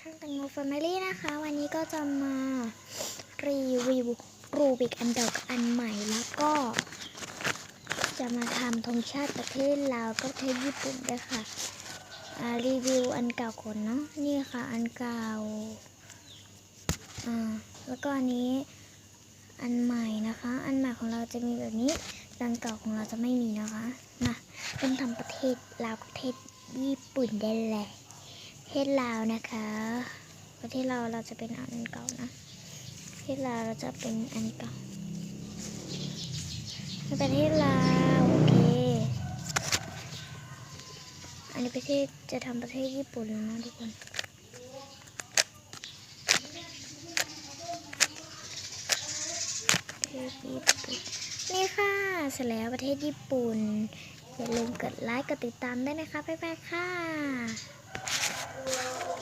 ช่างแตงโมแฟมิลี่นะคะ วันนี้ก็จะมารีวิวรูบิกอันเก่ากับอันใหม่แล้วก็ จะมาทำธงชาติประเทศลาวก็ประเทศญี่ปุ่นด้วยค่ะรีวิวอันเก่าก่อนเนาะนี่ค่ะ อันเก่าอ่าแล้วก็อันนี้อันใหม่นะคะ อันใหม่ของเราจะมีแบบนี้อันเก่าของเราจะไม่มีนะคะมาเริ่มทำประเทศลาวกับประเทศญี่ปุ่นได้เลยประ เทศลาวนะคะ ประเทศเราวเราจะเป็นอันเก่านะประเทศลาวเราจะเป็นอันเก่าประเทศลาวโอเค อันนี้ประเทศจะทำประเทศญี่ปุ่นแล้วนะทุกคนญี่ปุ่นนี่ค่ะ เสร็จแล้วประเทศญี่ปุ่น อย่าลืมกดไลค์ กดติดตามด้วยนะคะ บ๊ายบายค่ะ Yeah.